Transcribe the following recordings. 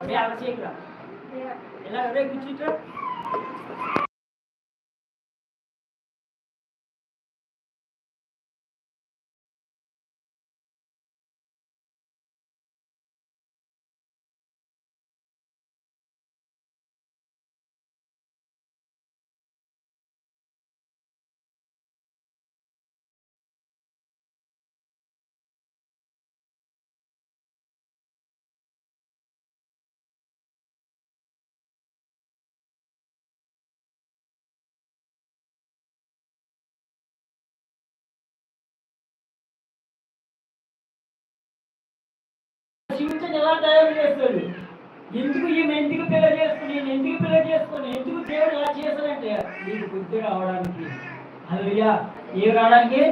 అలా చేయకురా ఎలా రే కూర్చుంటా చేస్తాడు ఎందుకు ఈమె ఎందుకు పిల్ల చేసుకుని ఈయన ఎందుకు పిల్ల చేసుకుని ఎందుకు దేవుడు ఎలా చేశాడంటే నీకు బుద్ధి రావడానికి. హలుయా ఏం రావడానికి?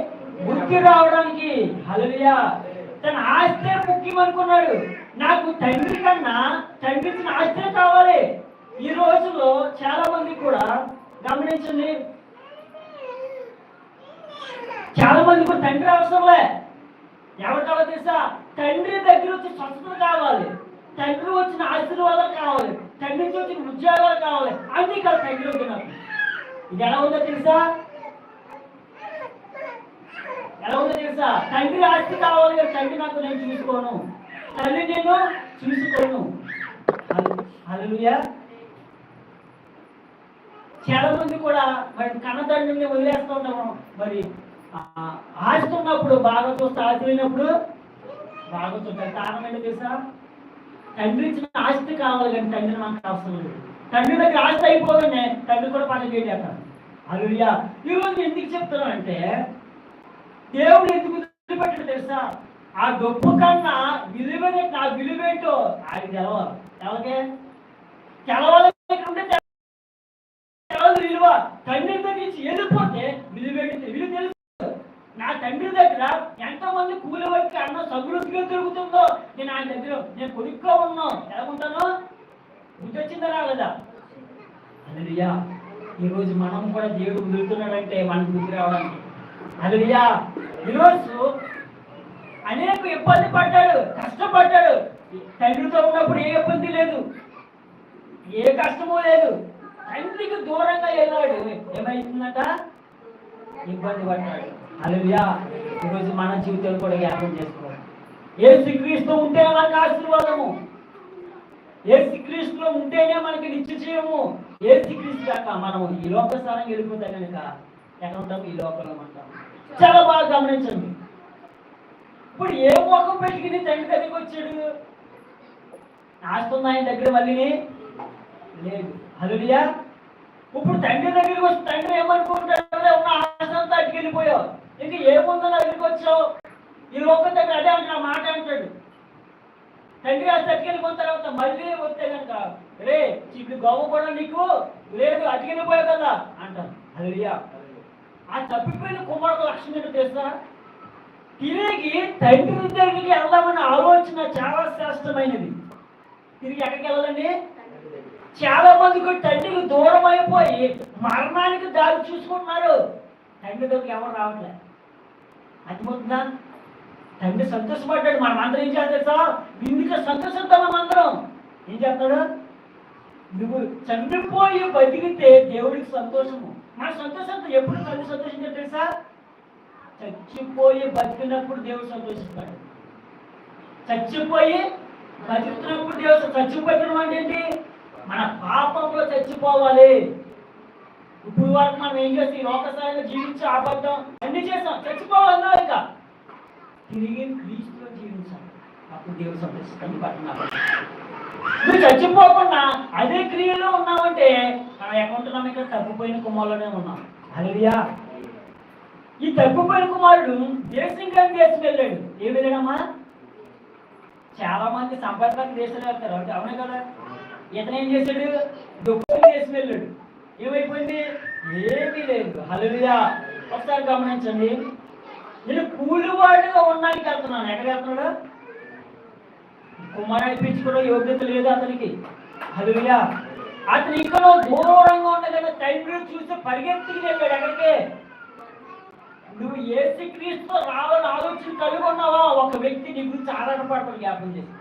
బుద్ధి రావడానికి. హలుయా తన ఆస్తే ముఖ్యం అనుకున్నాడు నాకు తండ్రి కన్నా తండ్రి ఇచ్చిన ఆస్తే కావాలి. ఈ రోజుల్లో చాలా మంది కూడా గమనించండి. చాలా మంది కూడా తండ్రి అవసరంలే. ఎవరు కావాలి తెలుసా? తండ్రి దగ్గర వచ్చి స్వస్థత కావాలి. తండ్రి వచ్చిన ఆశీర్వాదాలు కావాలి. తండ్రి నుంచి వచ్చిన ఉద్యోగాలు కావాలి. అన్ని కాదు తండ్రి ఉంటున్నారు నాకు ఇది ఎలా ఉందో తెలుసా? ఎలా ఉందో తెలుసా? తండ్రి ఆస్తి కావాలి కదా తండ్రి నాకు నేను చూసుకోను. తల్లి నేను చూసుకోను. హల్లెలూయా. చాలా మంది కూడా మరి కన్నతండ్రిని వదిలేస్తూ ఉంటాము మరి ఆస్తున్నప్పుడు ఉన్నప్పుడు బాగా చూస్తే ఆశ్రయినప్పుడు బాగా చూస్తారు కారణం ఏంటో తెలుసా? తండ్రి ఇచ్చిన ఆస్తి కావాలి కానీ తండ్రి మనకు అవసరం లేదు. తండ్రి దగ్గర ఆస్తి అయిపోగానే తండ్రి కూడా పని చేయలేక. అలుయా ఈరోజు ఎందుకు చెప్తున్నాను అంటే దేవుడు ఎందుకు వదిలిపెట్టాడు తెలుసా? ఆ డబ్బు కన్నా విలువనే నా విలువేంటో ఆయన తెలవాలి. ఎవరికే? తెలవాలంటే తెలవదు విలువ. తండ్రి దగ్గర నుంచి వెళ్ళిపోతే విలువేంటి విలువ తెలుసు నా తండ్రి దగ్గర ఎంతమంది కూలి వచ్చి అన్న సమృద్ధిగా దొరుకుతుందో నేను ఆయన దగ్గర నేను కొడుక్గా ఉన్నాను ఎలా ఉంటాను బుద్ధి వచ్చిందా రాలేదా? అలలియా ఈరోజు మనం కూడా దేవుడు వదులుతున్నాడంటే మనకు గుర్తు రావడానికి. అలలియా ఈరోజు అనేక ఇబ్బంది పడ్డాడు కష్టపడ్డాడు. తండ్రితో ఉన్నప్పుడు ఏ ఇబ్బంది లేదు. ఏ కష్టమూ లేదు. తండ్రికి దూరంగా వెళ్ళాడు. ఏమైతుందట ఇబ్బంది పడ్డాడు. అలవియా ఈరోజు మన జీవితాలు కూడా జ్ఞాపకం చేసుకోవాలి ఏ శ్రీక్రీస్తు ఉంటేనే మనకు ఆశీర్వాదము. ఏ శ్రీక్రీస్తులో ఉంటేనే మనకి నిత్యజీవము. ఏ శ్రీక్రీస్తు కాక మనం ఈ లోక స్థానం వెళ్ళిపోతే కనుక ఎక్కడ ఉంటాం? ఈ లోకంలో ఉంటాం. చాలా బాగా గమనించండి. ఇప్పుడు ఏ మొక్క పెట్టుకుని తండ్రి దగ్గరికి వచ్చాడు? ఆస్తుంది ఆయన దగ్గర మళ్ళీ లేదు. అలుడియా ఇప్పుడు తండ్రి దగ్గరికి వచ్చి తండ్రి ఏమనుకుంటాడు? ఉన్న ఆశంతా అట్టుకెళ్ళిపోయావు ఇంక ఏముందో నా దగ్గరికి వచ్చావు? ఈ లోకం దగ్గర అదే అంటే మాట అంటాడు. తండ్రి ఆశ అట్టుకెళ్ళిపోయిన తర్వాత మళ్ళీ వస్తే కనుక రే ఇప్పుడు గవ్వ కూడా నీకు లేదు అట్టుకెళ్ళిపోయావు కదా అంటారు. హలుడియా ఆ తప్పిపోయిన కుమారుడు లక్ష్యం ఏంటో తెలుసా? తిరిగి తండ్రి దగ్గరికి వెళ్దామన్న ఆలోచన చాలా శ్రేష్టమైనది. తిరిగి ఎక్కడికి వెళ్ళాలండి? చాలా మందికి తండ్రికి దూరం అయిపోయి మరణానికి దారి చూసుకుంటున్నారు. తండ్రి దగ్గరికి ఎవరు రావట్లేదు అర్థమవుతుందా తండ్రి సంతోషపడ్డాడు. మనం అందరం ఏం చేస్తాడు సార్ ఇందుకు సంతోషిద్దాం మనం అందరం. ఏం చేస్తాడు? నువ్వు చనిపోయి బతికితే దేవుడికి సంతోషము. మన సంతోషంతో ఎప్పుడు తండ్రి సంతోషించాడు తెలుసా? చచ్చిపోయి బతికినప్పుడు దేవుడు సంతోషిస్తాడు. చచ్చిపోయి బతుకుతున్నప్పుడు దేవుడు చచ్చిపోయిన అంటే ఏంటి? మన పాపంలో చచ్చిపోవాలి. ఇప్పుడు వరకు మనం ఏం చేసి లోకసారిగా జీవించి అబద్ధం అన్ని చేసాం? చచ్చిపోవాలన్నా ఇక. తిరిగి క్రీస్తులో జీవించాలి. అప్పుడు దేవుడు సంతోషిస్తాను పట్టణ నువ్వు చచ్చిపోకుండా అదే క్రియలో ఉన్నావంటే మనం ఎక్కడుంటున్నాం ఇక్కడ తప్పిపోయిన కుమారులోనే ఉన్నాం. అలవియా ఈ తప్పిపోయిన కుమారుడు దేశం కానీ దేశం వెళ్ళాడు. ఏ వెళ్ళాడమ్మా? చాలా మంది సంపర్కానికి దేశాలు వెళ్తారు. అవునే కదా? ఇతను ఏం చేశాడు? దుఃఖం చేసి వెళ్ళాడు. ఏమైపోయింది? ఏమీ లేదు. హలుగా ఒకసారి గమనించండి. నేను కూలివాడిగా ఉన్నానికి వెళ్తున్నాను. ఎక్కడ వెళ్తున్నాడు? కుమారాన్ని అనిపించుకోవడం యోగ్యత లేదు అతనికి. హలుగా అతను ఇక్కడ దూరంగా ఉండగానే తండ్రి చూసి పరిగెత్తికి వెళ్ళాడు ఎక్కడికి నువ్వు ఏసు క్రీస్తు రావాలని ఆలోచన కలిగి ఉన్నావా? ఒక వ్యక్తి నీ గురించి ఆధారపడతాడు జ్ఞాపం చేసి.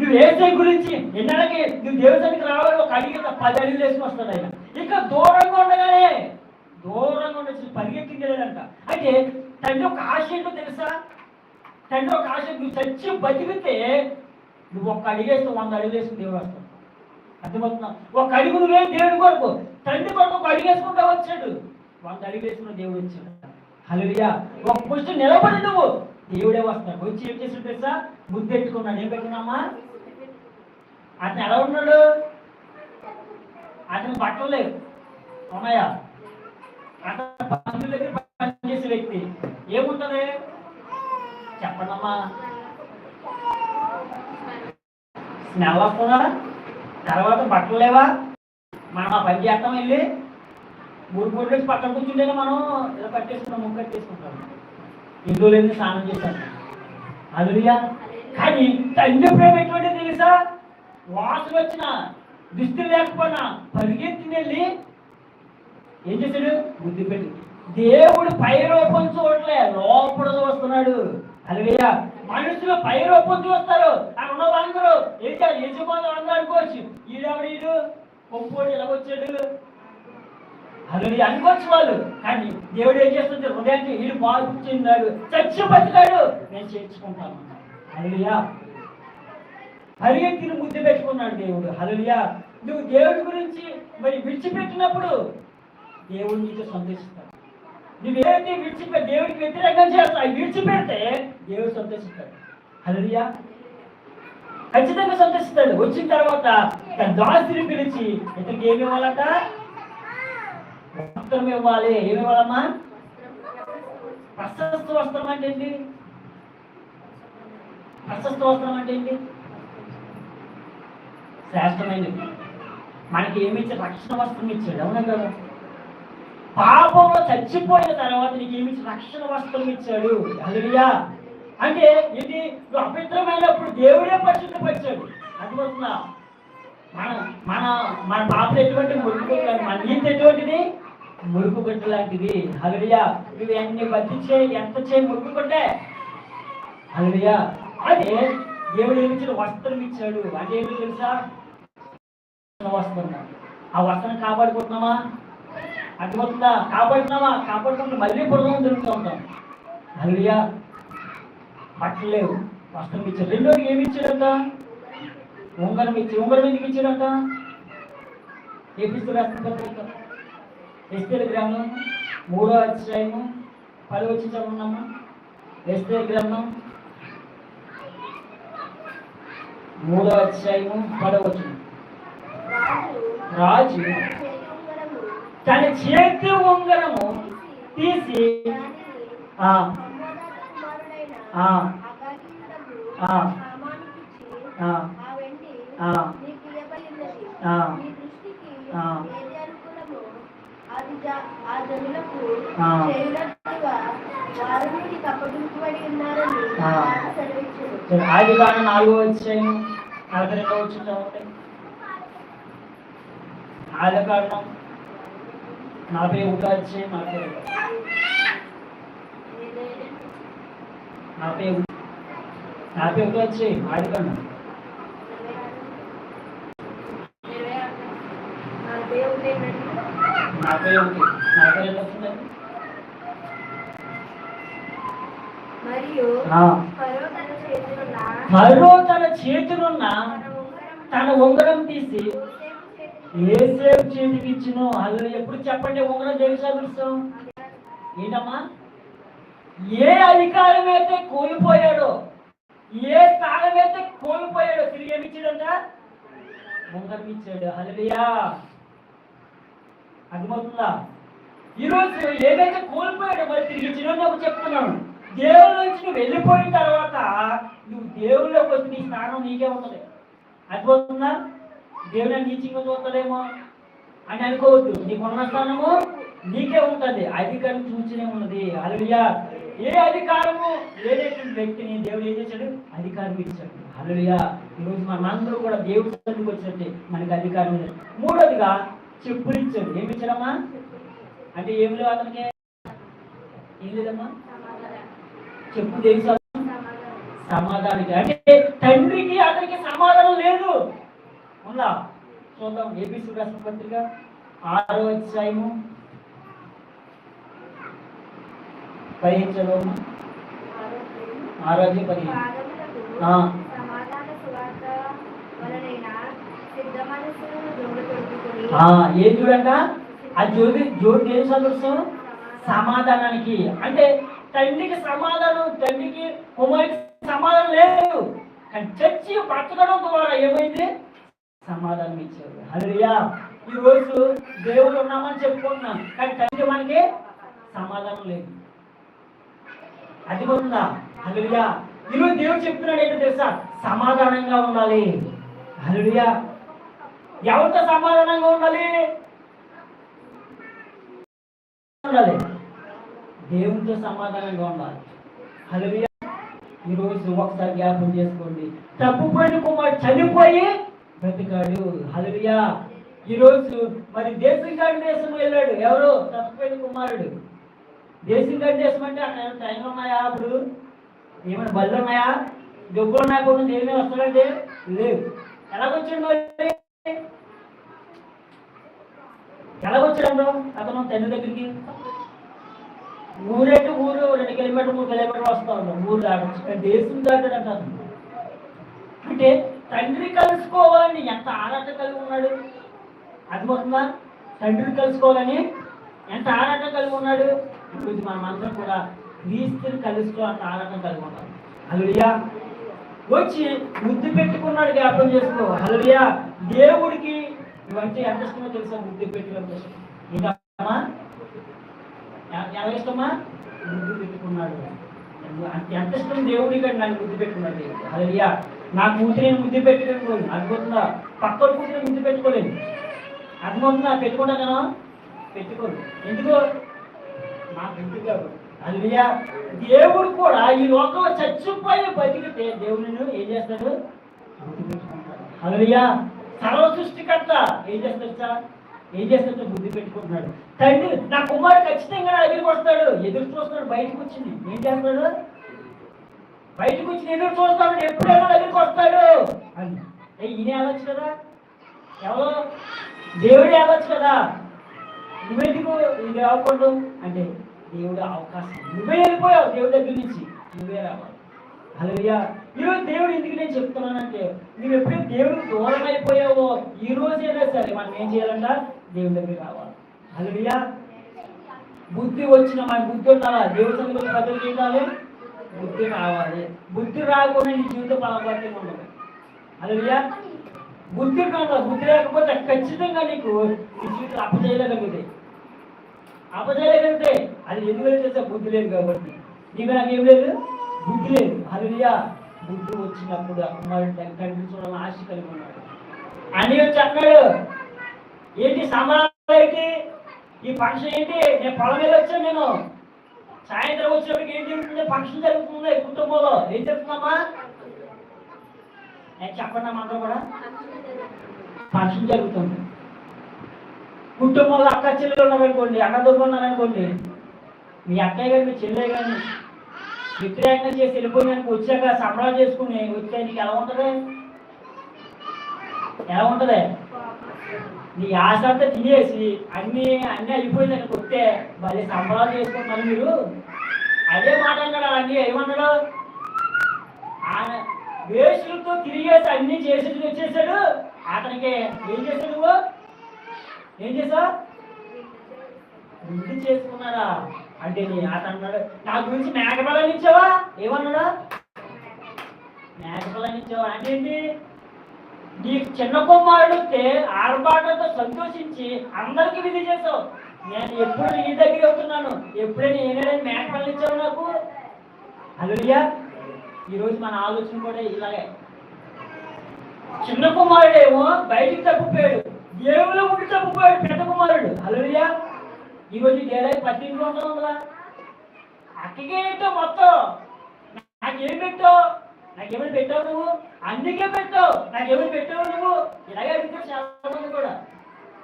నువ్వు ఏసై గురించి ఎన్నడకి నువ్వు దేవతనికి రావాలి ఒక అడిగి పది అడిగి వేసుకుని వస్తాడు ఆయన. ఇక దూరంగా ఉండగానే దూరంగా ఉండొచ్చి పరిగెత్తింది లేదంట అయితే తండ్రి ఒక ఆశ ఏంటో తెలుసా? తండ్రి ఒక ఆశ నువ్వు చచ్చి బతికితే నువ్వు ఒక్క అడిగేస్తావు వంద అడుగులు దేవుడు వస్తావు అర్థమవుతున్నా ఒక అడుగు నువ్వే దేవుడి కొరకు. తండ్రి కొరకు ఒక అడిగేసుకుంటా వచ్చాడు. వంద అడిగేసుకున్న దేవుడు వచ్చాడు. హలోయా ఒక పుష్టి నిలబడి నువ్వు దేవుడే వస్తాడు. వచ్చి ఏం చేసాడు తెలుసా? ముద్దెట్టుకున్నాడు ఏం పెట్టినామా అతను ఎలా ఉన్నాడు? అతని బట్టలు లేవు. ఉన్నాయా? అతను పనుల దగ్గర పనిచేసే వ్యక్తి. ఏముంటది? చెప్పండమ్మా. స్మెల్ వస్తుందా? తర్వాత బట్టలు లేవా? మనం ఆ పని చేస్తాం వెళ్ళి. మూడు మూడు రోజు పక్కన కూర్చుంటేనే మనం ఇలా కట్టేసుకున్నాం ముక్క కట్టేసుకుంటాం. ఇందులో స్నానం చేశాను అదురియా కానీ తండ్రి ప్రేమ ఎటువంటి తెలుసా? వాసన వచ్చిన దుస్తులు లేకపోయినా పరిగెత్తి వెళ్ళి ఏం చేశాడు? బుద్ధి పెట్టి దేవుడు పై రూపం చూడలే లోపల చూస్తున్నాడు. అలవయ్య మనుషులు పై రూపం చూస్తారు. అక్కడ ఉన్న వాళ్ళందరూ ఏంటి చేయాలి యజమానులు అందరూ అనుకోవచ్చు ఈడెవడు ఈడు? కొంపోడు ఎలా వచ్చాడు? అలా అనుకోవచ్చు వాళ్ళు కానీ దేవుడు ఏం చేస్తుంది? హృదయానికి వీడు మార్పు చెందాడు చచ్చి బతికాడు. నేను చేర్చుకుంటాను. అలవియా హరియక్తిని ముద్దు పెట్టుకున్నాడు దేవుడు. హలలియా నువ్వు దేవుడి గురించి మరి విడిచిపెట్టినప్పుడు దేవుడు నీతో సంతోషిస్తాడు. నువ్వేది విడిచిపెట్టి దేవుడికి వ్యతిరేకంగా చేస్తావు విడిచిపెడితే దేవుడు సంతోషిస్తాడు. హలలియా ఖచ్చితంగా సంతోషిస్తాడు. వచ్చిన తర్వాత తన దాసిని పిలిచి ఇతనికి ఏమి ఇవ్వాలట? వస్త్రం ఇవ్వాలి. ఏమి ఇవ్వాలమ్మా? ప్రశస్త వస్త్రం అంటే ఏంటి? ప్రశస్త వస్త్రం అంటే ఏంటి? శ్రేష్టమైనది. మనకి ఏమి ఇచ్చాడు రక్షణ వస్త్రం ఇచ్చాడు అవునా కదా? పాపంలో చచ్చిపోయిన తర్వాత నీకు ఏమి రక్షణ వస్త్రం ఇచ్చాడు? హల్లెలూయా. అంటే ఇది నువ్వు అపవిత్రమైనప్పుడు దేవుడే పరిశుద్ధపరిచాడు. అర్థమవుతుందా మన మన మన పాపలు ఎటువంటి మురుకు మన నీతి ఎటువంటిది? మురుకు గట్టు లాంటిది. హల్లెలూయా. నువ్వు ఎన్ని చేయి ఎంత చేయి మురుకు కొట్టే హల్లెలూయా. అదే దేవుడు ఏమిచ్చిన వస్త్రం ఇచ్చాడు. అంటే తెలుసా? వస్త్రం ఆ వర్షం కాపాడుకుంటున్నామా అర్థమవుతుందా? కాపాడుతున్నామా? కాపాడుకుంటే మళ్ళీ బురదం తిరుగుతూ ఉంటాం. అల్లియా బట్టలు లేవు. వస్త్రం ఇచ్చారు. రెండోది ఏమి ఇచ్చాడంట ఉంగరం ఇచ్చి ఉంగరం ఎందుకు ఇచ్చాడంట ఏ రాష్ట్ర పత్రిక. ఎస్పీల గ్రంథం మూడో అధ్యాయము పది వచ్చి చదువున్నామా ఎస్పీల గ్రంథం మూడో అధ్యాయము పదవచ్చు రాజు తన చేతి ఉంగరము తీసి ఆది కాను నాలుగో వచ్చాయి నలభై రెండో వచ్చిన చదవండి ఆది కారణం ఒకటో అధ్యాయం నలభై రెండు నలభై ఒకటి నలభై ఒకటో అధ్యాయం ఆది కారణం వస్తుందండి. ఫరో తన చేతినున్న తన ఉంగరం తీసి ఏసేపు చేతికి ఇచ్చిన అల్లు ఎప్పుడు చెప్పండి ఉంగరం దేవి సాదృశ్యం ఏంటమ్మా? ఏ అధికారం అయితే కోల్పోయాడో ఏ స్థానం అయితే కోల్పోయాడో తిరిగి ఏమి ఇచ్చాడంట ఉంగరం ఇచ్చాడు. అర్థమవుతుందా? ఈరోజు ఏదైతే కోల్పోయాడో మరి తిరిగి ఇచ్చినప్పుడు చెప్తున్నాను. దేవుడి నుంచి నువ్వు వెళ్ళిపోయిన తర్వాత నువ్వు దేవుళ్ళకి వచ్చి నీ స్థానం నీకే ఉంటుంది. అర్థమవుతుందా? దేవుని నీచంగా చూస్తాడేమో అని అనుకోవద్దు. నీకు ఉన్న స్థానము నీకే ఉంటుంది. అధికారం చూచినే ఉన్నది. అలలియా ఏ అధికారము లేనటువంటి వ్యక్తిని దేవుడు ఏం చేశాడు? అధికారం ఇచ్చాడు. అలలియా ఈరోజు మనందరూ కూడా దేవుడి సన్నిధికి వచ్చినట్టే మనకి అధికారం లేదు మూడోదిగా చెప్పులు ఇచ్చాడు. ఏమి ఇచ్చాడమ్మా? అంటే ఏమి లేవు అతనికి? ఏం లేదమ్మా? చెప్పు దేని సమాధానికి అంటే తండ్రికి అతనికి సమాధానం లేదు. ఉందా చూద్దాం. ఏబిసి రాష్ట్ర పత్రిక ఆరో అధ్యాయము పదిహేను. చదువు ఆరోగ్య పదిహేను ఏం చూడంట? ఆ జ్యోతి జ్యోతి ఏం సదృశ్యం సమాధానానికి. అంటే తండ్రికి సమాధానం తండ్రికి కుమారికి సమాధానం లేదు. కానీ చర్చి బ్రతకడం ద్వారా ఏమైంది? సమాధానం ఇచ్చారు హరియా ఈరోజు దేవుడు ఉన్నామని చెప్పుకుంటున్నాం కానీ తండ్రి మనకి సమాధానం లేదు. అది ఉందా? హరియా ఈరోజు దేవుడు చెప్తున్నాడు ఏంటో తెలుసా? సమాధానంగా ఉండాలి. హరియా ఎవరితో సమాధానంగా ఉండాలి? ఉండాలి. దేవునితో సమాధానంగా ఉండాలి. హల్లెలూయా. ఈరోజు ఒకసారి జ్ఞాపం చేసుకోండి. తప్పుపోయిన కుమారుడు చనిపోయి బ్రతికాడు. హల్లెలూయా. ఈరోజు మరి దేశం కాడి దేశం వెళ్ళాడు. ఎవరు? తప్పుపోయిన కుమారుడు. దేశం కాడి దేశం అంటే అక్కడ ట్రైన్లు ఉన్నాయా అప్పుడు? ఏమైనా బళ్ళు ఉన్నాయా? డబ్బులు ఉన్నాయా? కూడా ఏమేమి వస్తాడంటే లేవు ఎలాగొచ్చాడు మరి? ఎలాగొచ్చాడు అతను తండ్రి దగ్గరికి? ఊరేటు ఊరు రెండు కిలోమీటర్ మూడు కిలోమీటర్లు వస్తా ఉన్నాం ఊరు దాటచ్చు దేశం దాటాడు అంటే తండ్రి కలుసుకోవాలని ఎంత ఆరాట కలిగి ఉన్నాడు? అర్థమవుతుందా తండ్రిని కలుసుకోవాలని ఎంత ఆరాట కలిగి ఉన్నాడు? ఈరోజు మనం కూడా క్రీస్తుని కలుసుకోవాలంత ఆరాటం కలిగి ఉన్నాం. హల్లెలూయా. వచ్చి ముద్దు పెట్టుకున్నాడు జ్ఞాపకం చేసుకో. హల్లెలూయా. దేవుడికి ఇవంటే ఎంత ఇష్టమో తెలుసా? ముద్దు పెట్టుకోవడం ఇంకా ఎలా ఇష్టమా? ముద్దు పెట్టుకున్నాడు. ఎంత ఇష్టం దేవుడికి నన్ను ముద్దు పెట్టుకున్నాడు అయ్యా నా కూతురిని ముద్దు పెట్టుకోలేదు అనుకుంటున్నా పక్కన కూతురిని ముద్దు పెట్టుకోలేదు. అనుకుంటున్నా పెట్టుకుంటా కదా పెట్టుకోదు ఎందుకు? నా ఇంటి కాదు. అల్లియా దేవుడు కూడా ఈ లోకంలో చచ్చిపోయి బతికితే దేవుడిని ఏం చేస్తాడు? అల్లియా సర్వ సృష్టికర్త ఏం చేస్తాడు సార్ ఏం చేస్తాడు బుద్ధి పెట్టుకుంటున్నాడు. తండ్రి నా కుమారుడు ఖచ్చితంగా నా దగ్గరికి వస్తాడు. ఎదురు చూస్తున్నాడు బయటకు వచ్చింది. ఏం చేస్తాడు? బయటకు వచ్చి ఎదురు చూస్తాడు ఎప్పుడైనా దగ్గరికి వస్తాడు అని ఈయన వెళ్ళొచ్చు కదా? ఎవరు? దేవుడు వెళ్ళొచ్చు కదా? నువ్వెందుకు ఇది రాకూడదు అంటే దేవుడు అవకాశం నువ్వే వెళ్ళిపోయావు దేవుడి దగ్గర నుంచి. నువ్వే రావాలి. హల్లెలూయా. ఈరోజు దేవుడు ఎందుకు నేను చెప్తున్నానంటే నువ్వు ఎప్పుడైతే దేవుడికి దూరం అయిపోయావో ఈ రోజైనా సరే మనం ఏం చేయాలంట? దేవుడి దగ్గర రావాలి. హల్లెలూయా. బుద్ధి వచ్చిన మన బుద్ధి ఉండాలా? దేవుడి సంగతి బదులు చేయాలి బుద్ధి రావాలి. బుద్ధి రాకుండా నీ జీవితం బలపడి ఉండదు. హల్లెలూయా బుద్ధి కావాలి బుద్ధి లేకపోతే ఖచ్చితంగా నీకు నీ జీవితం అప్పచేయలేకపోతే అపజయగలిగితే అది ఎందుకు చేస్తే బుద్ధి లేదు కాబట్టి. నీకు నాకు ఏం లేదు? బుద్ధి లేదు. హల్లెలూయా బుద్ధి వచ్చినప్పుడు ఆ కుమారుడు తండ్రి చూడాలని ఆశ కలిగి ఉన్నాడు. అని వచ్చి అన్నాడు ఏంటి? సంబరాలు ఏంటి ఈ ఫంక్షన్ ఏంటి? నేను పొలం మీద వచ్చాను నేను. సాయంత్రం వచ్చినప్పటికి ఏం జరుగుతుంది? ఫంక్షన్ జరుగుతుంది? కుటుంబంలో ఏం జరుగుతుందమ్మా? నేను చెప్పండి అందరూ కూడా. ఫంక్షన్ జరుగుతుంది. కుటుంబంలో అక్క చెల్లెలు ఉన్నారనుకోండి అన్నదమ్ములు ఉన్నారనుకోండి మీ అక్కయ్య గారు మీ చెల్లె కానీ వ్యతిరేకంగా చేసి వెళ్ళిపోయినానికి వచ్చాక సంబరాలు చేసుకుని వచ్చే నీకు ఎలా ఉంటుంది? ఎలా ఉంటది? నీ ఆశ అంతా తినేసి అన్ని అన్ని అయిపోయిందని కొట్టే మళ్ళీ సంబరాలు చేసుకుంటున్నారు మీరు అదే మాట అన్నాడు అన్ని ఏమన్నాడు? ఆయన వేసులతో తిరిగేసి అన్ని చేసి వచ్చేసాడు. అతనికి ఏం చేశాడు నువ్వు? ఏం చేసావు వృద్ధి చేసుకున్నారా? అంటే నీ అతను అన్నాడు. నా గురించి మేకపిల్లని ఇచ్చావా? ఏమన్నాడు? మేకపిల్లని ఇచ్చావా? అంటే ఏంటి? నీకు చిన్న కుమారుడు వస్తే ఆర్భాటంతో సంతోషించి అందరికి విధి చేసావు నేను ఎప్పుడు నీ దగ్గర అవుతున్నాను ఎప్పుడైనా ఏదైనా మేక ఇచ్చావు నాకు? అలురియా ఈరోజు మన ఆలోచన కూడా ఇలాగే. చిన్న కుమారుడేమో బయటికి తప్పిపోయాడు. దేవుడు ఉండి తప్పిపోయాడు పెద్ద కుమారుడు. అలుడియా ఈరోజు డేలై పట్టింట్లో ఉంటాం కదా మొత్తం? నాకేం పెట్టావు? నాకేమైనా పెట్టావు నువ్వు? అందుకే పెట్టావు. నాకేమైనా పెట్టావు నువ్వు? ఇలాగే అడిగితే చాలా మంది కూడా.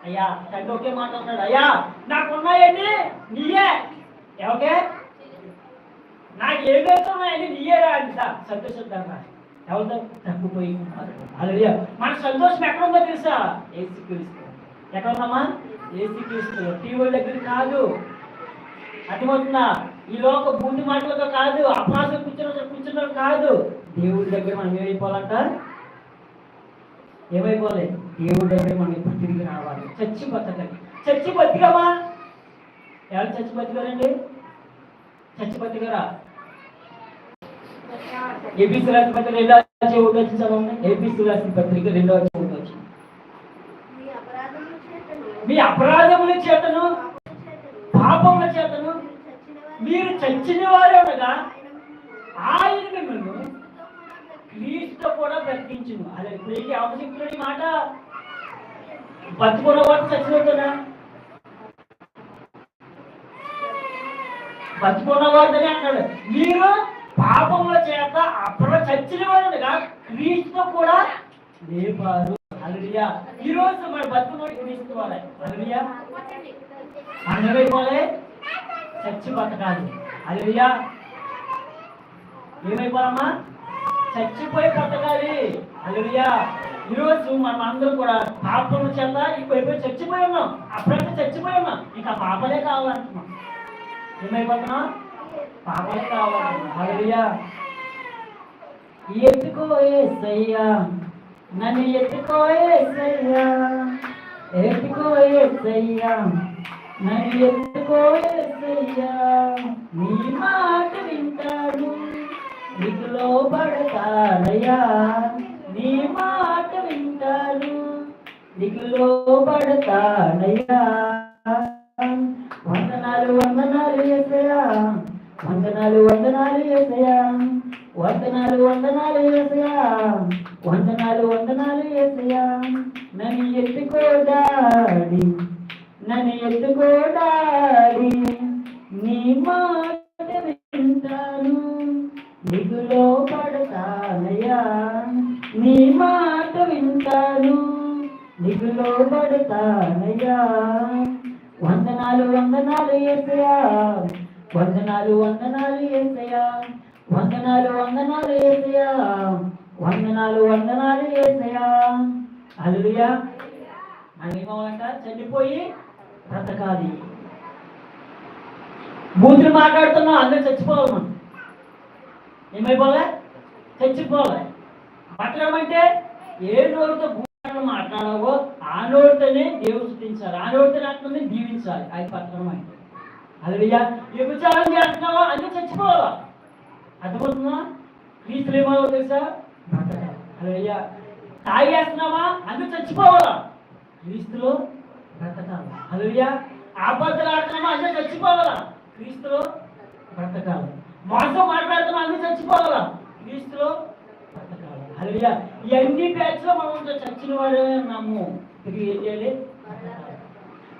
అయ్యా తండ్రి ఒకే మాట్లాడుతున్నాడు అయ్యా నాకున్నాయండి నీయే. ఎవరికే? నాకు ఏమేస్తున్నాయని నీయేరా అంట. సంతోషిద్దాం ఎవరితో? తగ్గిపోయి ఉన్నారు. మన సంతోషం ఎక్కడ ఉందో తెలుసా? ఏసీ క్రీస్తు ఎక్కడ ఏసీ క్రీస్తు టీవీ దగ్గర కాదు. అర్థమవుతుందా? ఈ లోక బూంది మాటలతో కాదు. అపరాధం కూర్చున్న కూర్చున్నారు కాదు. దేవుడి దగ్గర మనం ఏమైపోవాలంట ఏమైపోలే దేవుడి దగ్గర మనం ఎప్పుడు తిరిగి రావాలి. చచ్చి బతకాలి చచ్చి బతికమా? ఎవరు చచ్చి బతికారండి? చచ్చి బతికరా? ఏపీసీ రాసిన పత్రిక రెండో అధ్యాయం ఒకటి వచ్చి చదవండి ఏపీసీ రాసిన పత్రిక రెండో అధ్యాయం ఒకటి వచ్చింది. మీ అపరాధముల చేతను పాపముల చేతను మీరు చచ్చిన వారే ఉండగా ఆయన మిమ్మల్ని క్రీస్తు కూడా కూడా బ్రతికి- బ్రతికించును. అదే ఇప్పుడు ఎవరు మాట. బతుకున్న వాడు చచ్చిపోతున్నా బతుకున్న వాడిని అన్నాడు మీరు పాపముల చేత అప్పుడు చచ్చిన వాడుగా క్రీస్తు కూడా లేపారు. అలలియా ఈ రోజు మన బతుకున్నోడు క్రీస్తు వాడే. అలలియా మనం చచ్చి బతకాలి. అలలియా ఏమైపోవాలమ్మా? చచ్చిపోయి బ్రతకాలి. అలలియా ఈరోజు మనం అందరం కూడా పాపం చేత ఇప్పుడు చచ్చిపోయి ఉన్నాం అప్పుడైతే చచ్చిపోయి ఉన్నాం ఇంకా పాపలే కావాలంటున్నాం. ఏమైపోతున్నాం? పాపలే కావాలంటున్నాం. అలుడియా ఎత్తుకో ఏసయ్యా? నన్ను ఎత్తుకో ఏసయ్యా? ఎత్తుకో ఏసయ్యా? నన్ను ఎత్తుకో ఏసయ్యా? నీ మాట వింటాడు నీకు లోబడతానయ్యా నీ మాట వింటాను. నీకు లోబడతానయ్యా వందనాలు వందనాలు ఏసయ్యా. వందనాలు వందనాలు ఏసయ్యా. వందనాలు వందనాలు ఏసయ్యా. వందనాలు వందనాలు ఏసయ్యా. నన్ను ఎత్తుకోడాడి నన్ను ఎత్తుకోడాడి నీ మాట వింటాను. నిధులో పడతానయ్యా. నీ మాట వింటాను. నీకు పడతానయ్యా. వందనాలు వందనాలు ఏసయా వందనాలు వందనాలు ఏసయా వందనాలు వందనాలు ఏసయా వందనాలు వందనాలు ఏసయా అల్లుయా మనం చనిపోయి బ్రతకాలి. బూతులు మాట్లాడుతున్నాం అందరూ చచ్చిపోవాలి మనం. ఏమైపోలే? చచ్చిపోలే. బతకడం అంటే ఏ నోరుతో భూమాటలు మాట్లాడావో ఆ నోరుతోనే దేవుడు స్థుతించాలి ఆ నోరుతోనే ఆత్మని దీవించాలి. అది బతకడం అంటే అలలియా వ్యభిచారం చేస్తున్నావా? అన్నీ చచ్చిపోవాలా? అర్థమవుతుందా? క్రీస్తులు ఏమో తెలుసా? అదయ్యా అలలియా తాగేస్తున్నావా అన్నీ చచ్చిపోవాలా? క్రీస్తులో బ్రతకాలి. అదయ్యా ఆపదలు ఆడుతున్నావా? అన్నీ చచ్చిపోవాలా? క్రీస్తులో బ్రతకాలి. మోసం మాట్లాడుతున్నా అన్ని చచ్చిపోవాలా? క్రీస్తులో బ్రతకాలి ఇవన్నీ బ్యాచ్లో మనం చచ్చిన వాడే నమ్ము. ఇది ఏం చేయాలి?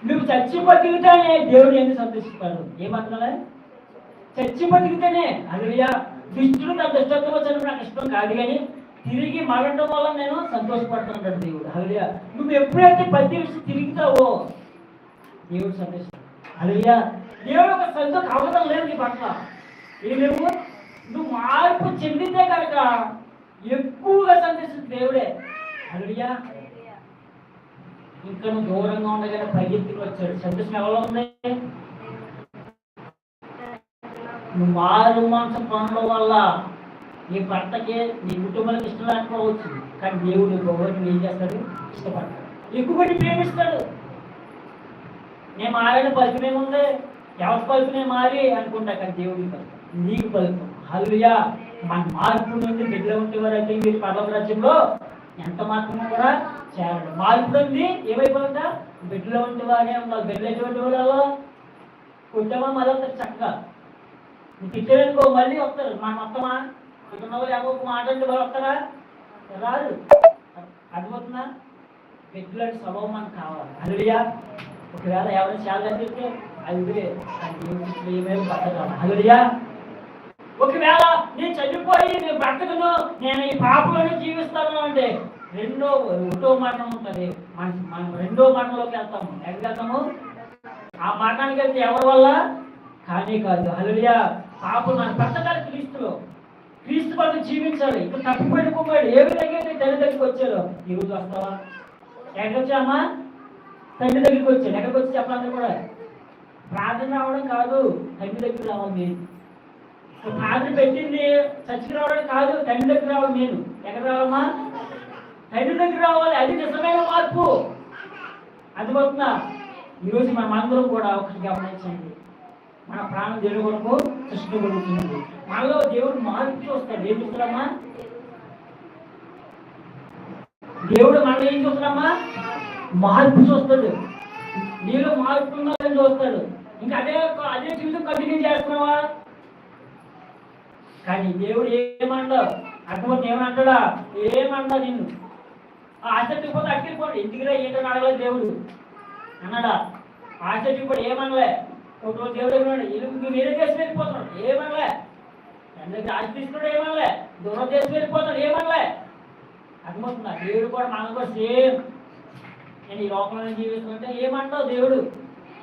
నువ్వు చచ్చి బతికితేనే దేవుడు ఎందుకు సంతోషిస్తాడు? ఏమంటున్నా చచ్చి బతికితేనే అలలియా దుష్టుడు నా దుష్టత్వం చదువు నాకు ఇష్టం కాదు కానీ తిరిగి మరణం వల్ల నేను సంతోషపడుతున్నాడు దేవుడు. అలలియా నువ్వు ఎప్పుడైతే ప్రతి విషయం తిరుగుతావో దేవుడు సంతోషిస్తాడు. అలలియా దేవుడు ఒక సంతోషం అవసరం లేదు నీ పట్ల. ఏమేమో నువ్వు మార్పు చెందితే కనుక ఎక్కువగా సంతోషిస్తుంది దేవుడే. అలలియా ఇంకా నువ్వు దూరంగా ఉండగానే పరిగెత్తుకు వచ్చాడు. సంతోషం ఎవరో ఉంది? నువ్వు మారు మాంసం పనుల వల్ల నీ భర్తకి నీ కుటుంబానికి ఇష్టం లేకపోవచ్చు. కానీ దేవుడు నీ గౌరవం ఏం చేస్తాడు? ఇష్టపడతాడు. ఎక్కువ పెట్టి ప్రేమిస్తాడు. నేను మారిన పలుకునేముంది ఎవరి పలుకునే మారి అనుకుంటా కానీ దేవుడికి పలుకు నీకు పలుకు హల్లుయా మన మార్పు నుండి బిడ్డలు ఉంటేవారైతే మీరు పర్వ రాజ్యంలో ఎంత మాత్రమో కూడా చేరడు. మార్పు ఉంది. ఏమైపోతుందా? బిడ్డలో ఉంటేవారే ఉండాలి బిడ్డలు ఎటువంటి వాళ్ళు కుటుంబం మళ్ళీ చక్కగా. నువ్వు తిట్టేనుకో మళ్ళీ వస్తారు. మనం వస్తామా ఇక్కడ వాళ్ళు ఒక మాట అంటే వాళ్ళు వస్తారా? రాదు అర్థమవుతుందా? బిడ్డలాంటి స్వభావం మనకు కావాలి. అల్లుడియా ఒకవేళ ఎవరైనా చాలా చెప్తే అది ఏమేమి పట్టదు అల్లుడియా ఒకవేళ నేను చనిపోయి నేను బ్రతకను నేను ఈ పాపలోనే జీవిస్తాను అంటే రెండో ఒకటో మరణం ఉంటుంది. మన మనం రెండో మరణంలోకి వెళ్తాము. ఎక్కడికి వెళ్తాము? ఆ మరణానికి వెళ్తే ఎవరి వల్ల? కానీ కాదు. హలుడియా పాపలు మన బ్రతకాలి క్రీస్తులో. క్రీస్తు పట్ల జీవించాలి. ఇక్కడ తప్పిపోయిన కుమారుడు ఏ విధంగా అయితే తండ్రి దగ్గరికి వచ్చారో ఈరోజు వస్తావా? ఎక్కడికి వచ్చామా తండ్రి దగ్గరికి వచ్చాడు. ఎక్కడికి వచ్చి చెప్పాలంటే కూడా ప్రార్థన రావడం కాదు. తండ్రి దగ్గరికి రావాలి. నేను పెట్టింది చర్చికి రావడం కాదు తండ్రి దగ్గర రావాలి నేను. ఎక్కడ రావాలమ్మా? తండ్రి దగ్గర రావాలి అది నిజమైన మార్పు. అది పోతుందా ఈరోజు మనం అందరం కూడా ఒకటి గమనించండి. మన ప్రాణం దేవుడు కొరకు? సృష్టి కొడుతుంది మనలో దేవుడు మార్పు చూస్తాడు. ఏం చూస్తాడమ్మా? దేవుడు మనం ఏం చూస్తాడమ్మా? మార్పు చూస్తాడు. నీలో మార్పు ఉన్నదని చూస్తాడు. ఇంకా అదే అదే జీవితం కంటిన్యూ చేస్తున్నావా? కానీ దేవుడు ఏమన్నా అటువంటి ఏమంటాడా ఏమంటా నిన్ను? ఆసక్తి పోతే అక్కిపోండి ఎందుకురా ఏంటని అడగలేదు దేవుడు. అన్నాడా? ఆసక్తి కూడా ఏమనలే? ఒక దేవుడు ఏమన్నాడు "ఇల్లు వేరే చేసి వెళ్ళిపోతున్నాడు. ఏమనలే? అందరికి ఆశిస్తున్నాడు ఏమనలే? దూరం చేసి వెళ్ళిపోతున్నాడు ఏమనలే? అర్థమవుతుందా? దేవుడు కూడా మనం కూడా సేమ్. నేను ఈ లోకంలో జీవిస్తుంటే ఏమంటావు దేవుడు?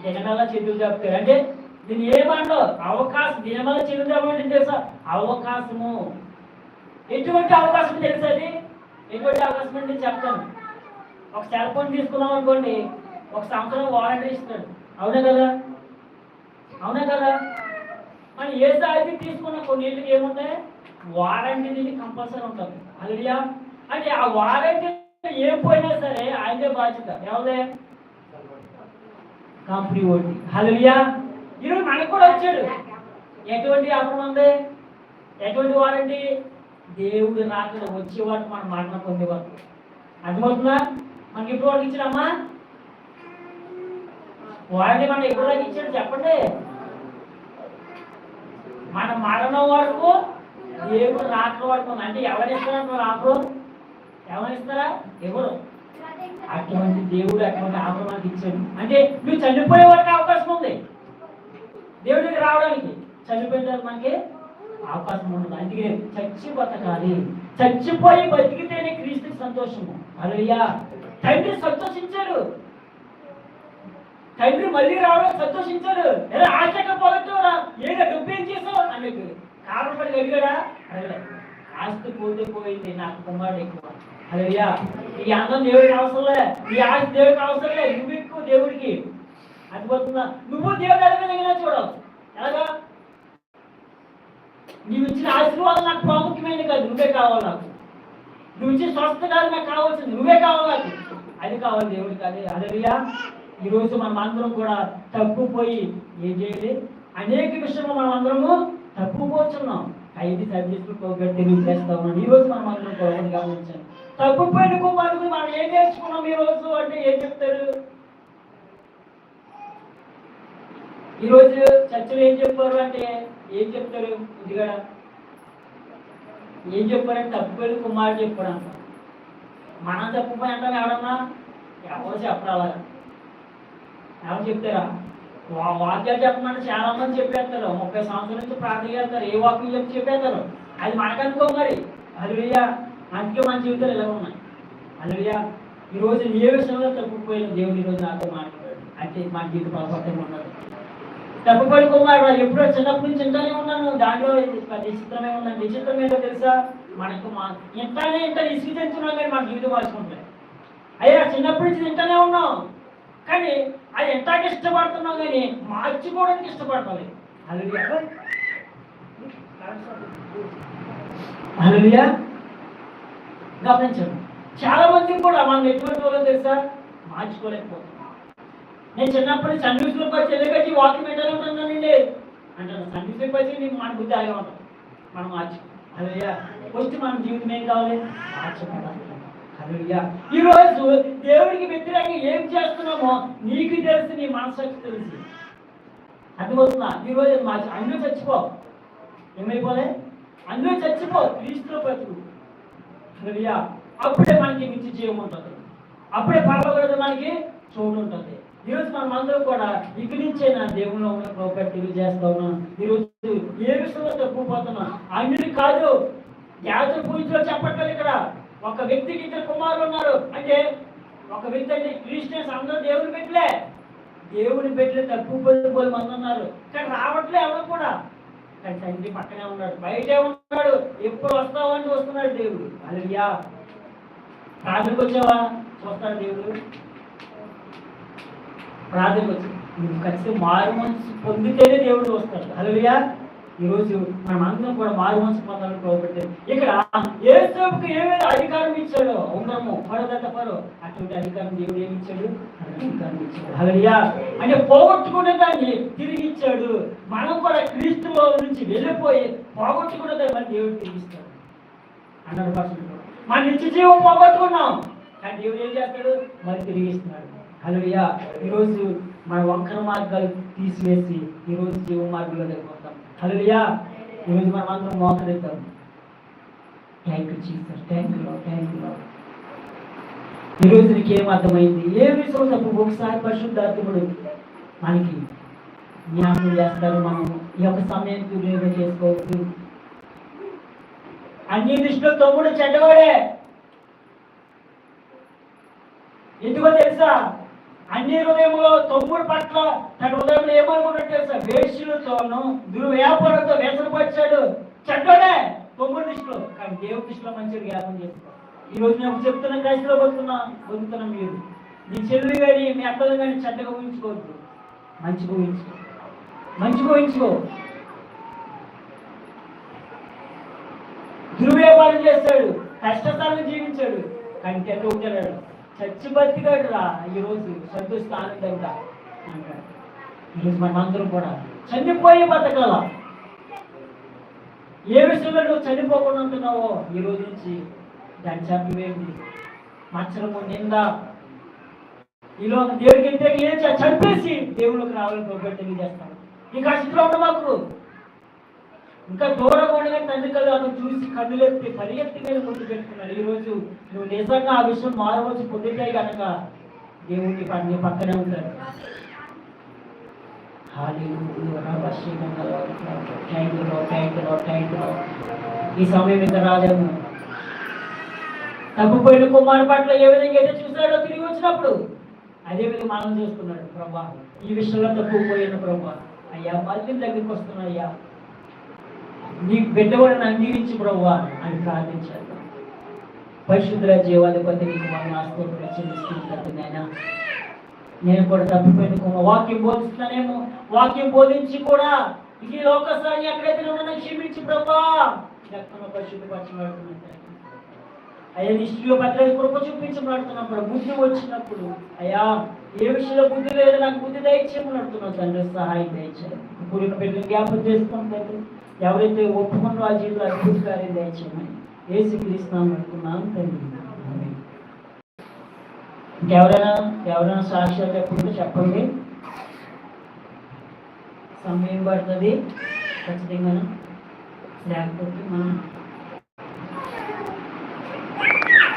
దినమల్లా చెట్లు చెప్తాడు అంటే దీన్ని ఏమంటావు అవకాశం దినమల్ల చేతులు తెలుసా? అవకాశము. ఎటువంటి అవకాశం తెలుసా అది ఎటువంటి అవకాశం అంటే చెప్తాను ఒక సెల్ ఫోన్ తీసుకున్నాం అనుకోండి. ఒక సంవత్సరం వారంటీ ఇస్తున్నాడు. అవునా కదా? అవునా కదా? మనం ఏ సాయి తీసుకున్న కొన్నింటికి ఏముంటాయి? వారంటీ కంపల్సరీ ఉంటుంది. అలడియా అంటే ఆ వారంటీ ఏం పోయినా సరే ఆయనే బాధ్యత. ఎవరే కంపెనీ ఓటి హలియా ఈరోజు మనకు కూడా వచ్చాడు. ఎటువంటి అవసరం ఉంది? ఎటువంటి వారంటీ దేవుడు రాకడ వచ్చేవాడు మన మాటను పొందేవాడు. అర్థమవుతుందా? మనకి ఎప్పుడు వాడికి ఇచ్చాడమ్మా? వారంటీ మనం ఎప్పుడు దాకా ఇచ్చాడు చెప్పండి. మన మరణం వరకు దేవుడు రాకడ వరకు అంటే ఎవరు ఇస్తారంటారు ఆఫర్ ఎవరు ఎవరు? అటువంటి దేవుడు అటువంటి ఆఫర్ మనకి ఇచ్చాడు. అంటే నువ్వు చనిపోయే వరకు అవకాశం ఉంది. దేవుడికి రావడానికి చనిపోయిన మనకి అవకాశం ఉండదు అందుకే చచ్చి బతకాలి. చచ్చిపోయి బతికితేనే క్రీస్తుకి సంతోషము. అలయ్యా తండ్రి సంతోషించారు తండ్రి మళ్ళీ రావడం సంతోషించారు ఎలా ఆశక పోగొట్టురా ఏదో డబ్బు చేసావు అన్నట్టు. కారణపడి అడిగాడా అడగలేదు ఆస్తి పోతే పోయింది నాకు కుమారుడు ఎక్కువ. అలయ్యా ఈ అందం దేవుడికి అవసరంలే ఈ ఆస్తి దేవుడికి అవసరంలే నువ్వు ఎక్కువ దేవుడికి. అర్థమవుతుందా నువ్వు దేవుడు అడగలిగినా చూడవచ్చు ఎలాగా? నీవు ఇచ్చిన ఆశీర్వాదం నాకు ప్రాముఖ్యమైనది కాదు నువ్వే కావాలి నాకు. నువ్వు ఇచ్చిన స్వస్థ కాదు నాకు కావాల్సింది నువ్వే కావాలి నాకు. అది కావాలి దేవుడు అదే అదరియా ఈరోజు మనం అందరం కూడా తప్పుపోయి ఏం చేయాలి? అనేక విషయంలో మనం అందరము తప్పుపోతున్నాం ఐదు సబ్జెక్టులు పోగొట్టి తెలియజేస్తా చేస్తామని ఈరోజు మనం అందరం కూడా గమనించాం గమనించాలి. తప్పుపోయిన కుమారుడు మనం ఏం నేర్చుకున్నాం ఈరోజు? అంటే ఏం చెప్తారు? ఈరోజు చర్చలు ఏం చెప్పారు అంటే ఏం చెప్తారు? ఇదిగడ ఏం చెప్పారంటే తప్పుపోయిన కుమారుడు చెప్పాడు అంట. మనం తప్పుపోయి అంటాం ఎవడన్నా ఎవరు చెప్పరాలా ఎవరు చెప్తారా? వాక్యాలు చెప్పమంటే చాలా మంది చెప్పేస్తారు. ముప్పై సంవత్సరాల నుంచి ప్రార్థన చేస్తారు. ఏ వాక్యం చెప్పి చెప్పేస్తారు? అది మనకనుకో మరి. అలుయ్య అందుకే మన జీవితాలు ఇలా ఉన్నాయి. అలుయ్య ఈరోజు ఏ విషయంలో తప్పుపోయిన దేవుడు ఈరోజు నాతో మాట్లాడాడు? అంటే మన జీవిత పొరపాటు ఉన్నది తప్పుపడి కుమారుడు ఎప్పుడో చిన్నప్పటి నుంచి ఇంటనే ఉన్నాను. దాంట్లో విచిత్రమే ఉన్నాను విచిత్రం ఏంటో తెలుసా? మనకు మా ఇంటనే ఇంత తెచ్చున్నాం కానీ మన జీవితం మార్చుకుంటాయి అయ్యా చిన్నప్పటి నుంచి ఇంటనే ఉన్నాం కానీ అది ఎంతకి ఇష్టపడుతున్నాం కానీ మార్చుకోవడానికి ఇష్టపడతాం అలలియా గమనించండి. చాలా మంది కూడా మనం ఎటువంటి వాళ్ళో తెలుసా? మార్చుకోలేకపోతాం నేను చిన్నప్పుడు సన్నిధిలో పోయి చెల్లెకచ్చి వాకింగ్ పెట్టాలి ఉంటున్నానండి అంటాను సన్నిధిలో పోయి నీకు మన బుద్ధి ఆగే ఉంటాం మనం మార్చు. అదయ్యా వచ్చి మన జీవితం ఏం కావాలి? మార్చుకోవాలి అదయ్యా ఈరోజు దేవుడికి వ్యతిరేకంగా ఏం చేస్తున్నామో నీకు తెలుసు నీ మనసుకి తెలుసు. అర్థమవుతుందా? ఈరోజు మార్చి. అందులో చచ్చిపో. ఏమైపోలే? అందులో చచ్చిపో. క్రీస్తులో బ్రతుకు. అదయ్యా అప్పుడే మనకి నిత్య జీవం ఉంటుంది. అప్పుడే పర్వగడ మనకి చోటు ఉంటుంది. ఈరోజు మనం కూడా ఇక్కడి నా దేవుల్లో ఉన్న ప్రభుత్వ తెలియజేస్తా ఉన్నాం. ఈరోజు ఏ విషయంలో తప్పుపోతున్నా అన్నిటి కాదు యాత్ర పూజలో చెప్పట్లేదు ఇక్కడ. ఒక వ్యక్తికి ఇద్దరు కుమారులు ఉన్నారు. అంటే ఒక వ్యక్తి అంటే క్రిస్టియన్స్ అందరూ దేవుని పెట్టలే దేవుని పెట్టలే తప్పు పోయి మంది ఉన్నారు. కానీ రావట్లే ఎవరు కూడా. కానీ తండ్రి పక్కనే ఉన్నాడు. బయటే ఉన్నాడు. ఎప్పుడు వస్తావని చూస్తున్నాడు దేవుడు. అలయ్యా ప్రార్థనకు వచ్చావా? చూస్తాడు దేవుడు? ప్రార్థనకు వచ్చింది. నువ్వు ఖచ్చితంగా మారు మనసు పొందితేనే దేవుడు వస్తాడు. అలయ్యా ఈరోజు మనం అందరం కూడా మారు మనసు పొందాలని కోరుకుంటే ఇక్కడ ఏ సేపుకు ఏమైనా అధికారం ఇచ్చాడో ఉండము పడదత పరో అటువంటి అధికారం దేవుడు ఏమి ఇచ్చాడు? అధికారం ఇచ్చాడు. అలయ్యా అంటే పోగొట్టుకునే దాన్ని తిరిగి ఇచ్చాడు. మనం కూడా క్రీస్తులో నుంచి వెళ్ళిపోయి పోగొట్టుకునే దాన్ని దేవుడు తిరిగి ఇస్తాడు. పర్సెంట్. మన నిత్య జీవం పోగొట్టుకున్నాం. కానీ దేవుడు ఏం చేస్తాడు? మరి తిరిగి ఇస్తున్నాడు ఈరోజు మన వంకర మార్గాలు తీసివేసి ఈరోజు జీవ మార్గంలో వెళ్ళిపోతాం హల్లెలూయా. ఈరోజు మనం అందరం మోకరిద్దాం. Thank you Jesus thank you thank you ఈరోజు నీకు ఏం అర్థమైంది? ఏ విషయం తప్పు ఒకసారి పరిశుద్ధార్థముడు మనకి జ్ఞాపకం చేస్తారు మనం ఈ యొక్క సమయం దుర్వినియోగం చేసుకోవద్దు. అన్ని దృష్టిలో తమ్ముడు చెడ్డవాడే. ఎందుకో తెలుసా? అన్ని హృదయంలో తమ్ముడు పట్ల తన హృదయంలో ఏమనుకున్నట్టు తెలుసా వేష్యులతోనూ దుర్వ్యాపారంతో వేసనపరిచాడు చెడ్డోడే తమ్ముడు దృష్టిలో కానీ దేవుడి దృష్టిలో మంచిగా జ్ఞాపం చేసుకో ఈ రోజు నేను చెప్తున్న క్రైస్తలో బతుకున్నా బతుకుతున్నాం మీరు. మీ చెల్లి కానీ మీ అక్కలు కానీ చెడ్డగా ఊహించుకోవద్దు. మంచిగా ఊహించుకో. మంచిగా ఊహించుకో. దుర్వ్యాపారం చేస్తాడు కష్టతరంగా జీవించాడు కానీ తెల్ల ఉంటాడు చచ్చి బతికాడు రా ఈరోజు సంతోష స్థానం అంటాడు ఈరోజు మనందరం కూడా చనిపోయి బతకాల? ఏ విషయంలో నువ్వు చనిపోకుండా ఉంటున్నావో ఈ రోజు నుంచి దాని చంపేది మచ్చలము నింద ఈలో దేవుడికి వెళ్తే చనిపేసి దేవుడికి దేవుళ్ళకి రావాలని తెలియజేస్తాడు. ఈ కష్టంలో ఉన్న మాకు ఇంకా దూరం ఉండగా తండ్రి కళ్ళు అతను చూసి కన్నులెత్తి పరిగెత్తి మీద ముందు పెట్టుకున్నాడు ఈ రోజు నువ్వు నిజంగా ఆ విషయం మారవచ్చు పొందితే కనుక దేవుడి పని పక్కనే ఉంటాడు ఈ సమయం ఇంత రాలేము. తగ్గిపోయిన కుమారు పట్ల ఏ విధంగా అయితే చూసాడో తిరిగి వచ్చినప్పుడు అదే విధంగా మనం చూస్తున్నాడు. ప్రభా ఈ విషయంలో తప్పిపోయిన ప్రభా. అయ్యా మళ్ళీ దగ్గరికి వస్తున్నాయ్యా నీ బిడ్డవాడిని అంగీకరించి ప్రభువా అని ప్రార్థించాడు. పరిశుద్ధుల జీవాధిపతి నీకు మన ఆస్తి చెల్లిస్తుంది నాయన. నేను కూడా తప్పిపోయిన వాక్యం బోధిస్తున్నానేమో. వాక్యం బోధించి కూడా ఈ లోకసారి ఎక్కడైతే ఉన్నా క్షమించి ప్రభా రక్తంలో పరిశుద్ధపరచబడుతున్నాను అయ్యా నిష్ఠుల పట్ల కృప చూపించబడుతున్నప్పుడు బుద్ధి వచ్చినప్పుడు అయ్యా ఏ విషయంలో బుద్ధి లేదు నాకు బుద్ధి దయచేయమని దయచేయమడుతున్నావు తండ్రి సహాయం దయచేయాలి కూడిన బిడ్డలు జ్ఞాపకం చేసుకుని తండ్రి. ఎవరైతే ఒప్పుకున్న ఆ జీవితంలో అద్భుత కార్యం దయచేయమని ఏసు క్రీస్తున్నాం అనుకున్నాను తండ్రి. ఇంకెవరైనా ఎవరైనా సాక్ష్యాలు చెప్పుకుంటే చెప్పండి. సమయం పడుతుంది. ఖచ్చితంగా లేకపోతే మనం